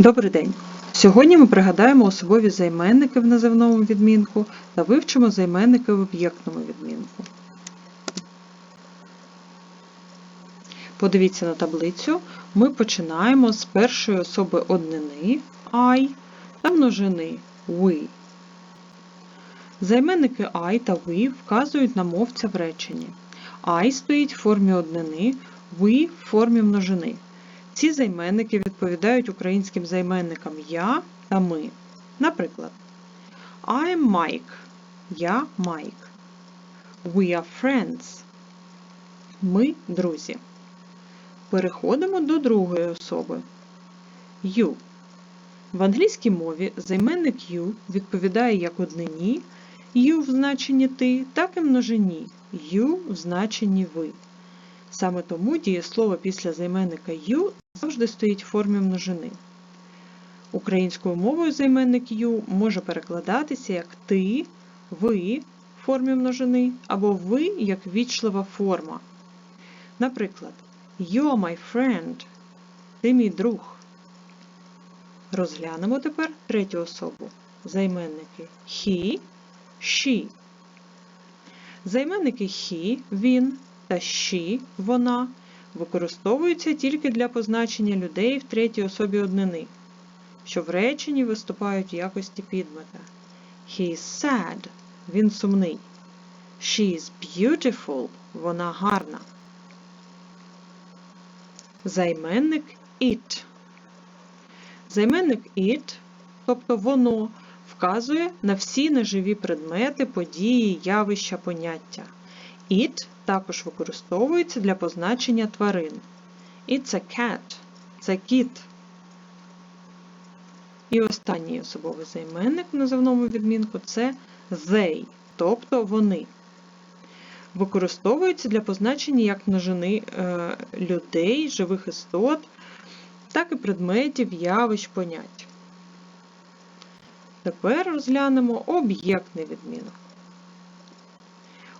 Добрий день! Сьогодні ми пригадаємо особові займенники в називному відмінку та вивчимо займенники в об'єктному відмінку. Подивіться на таблицю. Ми починаємо з першої особи однини I та множини we. Займенники I та we вказують на мовця в реченні. I стоїть в формі однини, we в формі множини. Ці займенники відповідають українським займенникам я та ми. Наприклад, I'm Mike. Я Майк. We are friends. Ми друзі. Переходимо до другої особи. You. В англійській мові займенник you відповідає як однині, you в значенні ти, так і множині, you в значенні ви. Саме тому дієслово після займенника you завжди стоїть в формі множини. Українською мовою займенник you може перекладатися як ти, ви в формі множини або ви як вічлива форма. Наприклад, You're my friend. Ти мій друг. Розглянемо тепер третю особу. Займенники he, she. Займенники he, він та she, вона використовуються тільки для позначення людей в третій особі однини, що в реченні виступають в якості підмета. He is sad. Він сумний. She is beautiful. Вона гарна. Займенник it. Займенник it, тобто воно, вказує на всі неживі предмети, події, явища, поняття. It також використовується для позначення тварин. It's a cat. Це кіт. І останній особовий займенник в називному відмінку це they, тобто вони. Використовується для позначення як множини е, людей, живих істот, так і предметів, явищ, понять. Тепер розглянемо об'єктний відмінок.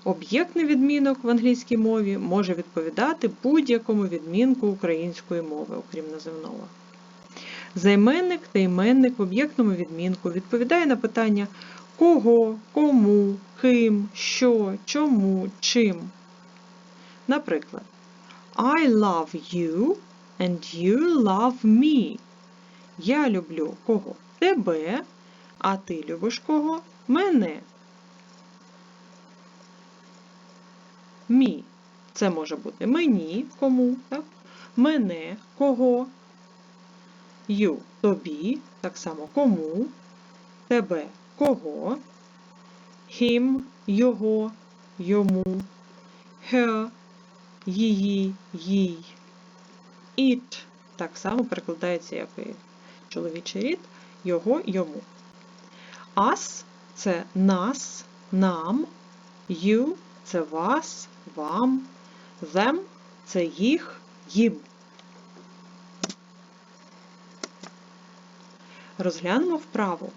Об'єктний відмінок в англійській мові може відповідати будь-якому відмінку української мови, окрім називного. Займенник та іменник в об'єктному відмінку відповідає на питання кого, кому, ким, що, чому, чим. Наприклад, I love you and you love me. Я люблю кого? Тебе, а ти любиш кого? Мене. Мі. Це може бути мені, кому, так? мене, кого, ю. Тобі, так само кому, тебе кого, him його, йому, her її, їй, it так само перекладається як і чоловічий рід, його, йому. Us це нас, нам, you це вас, вам, them це їх, їм. Розглянемо вправу.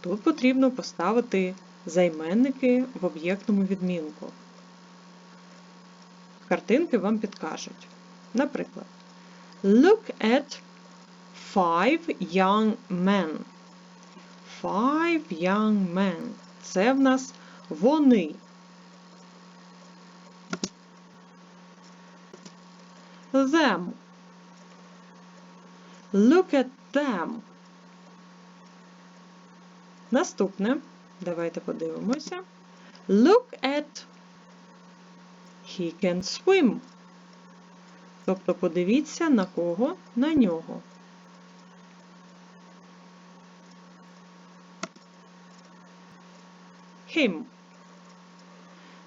Тут потрібно поставити займенники в об'єктному відмінку. Картинки вам підкажуть. Наприклад, Look at five young men. Five young men. Це в нас вони. Them. Look at them. Наступне. Давайте подивимося. Look at he can swim. Тобто подивіться на кого? На нього. Him.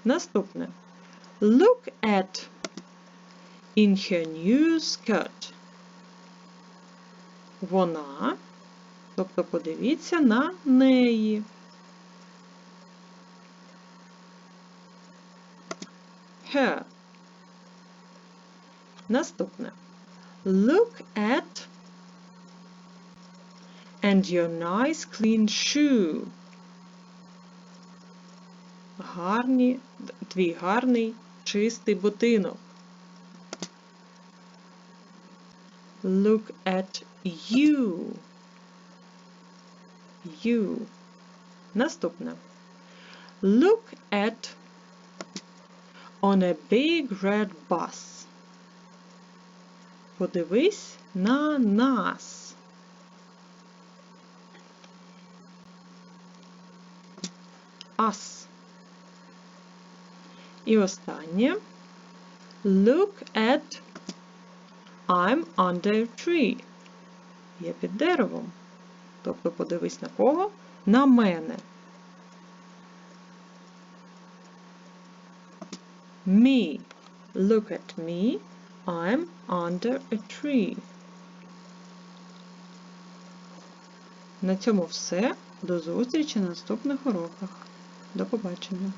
Наступне. Look at in her new skirt. Вона, тобто подивіться на неї. Her. Наступне. Look at and your nice clean shoe. Гарні, твій гарний чистий ботинок. Look at you. You. Наступне. Look at on a big red bus. Подивись на нас. Us. І останнє. Look at I'm under a tree. Я під деревом. Тобто подивись на кого? На мене. Me. Look at me. I'm under a tree. На цьому все. До зустрічі на наступних уроках. До побачення.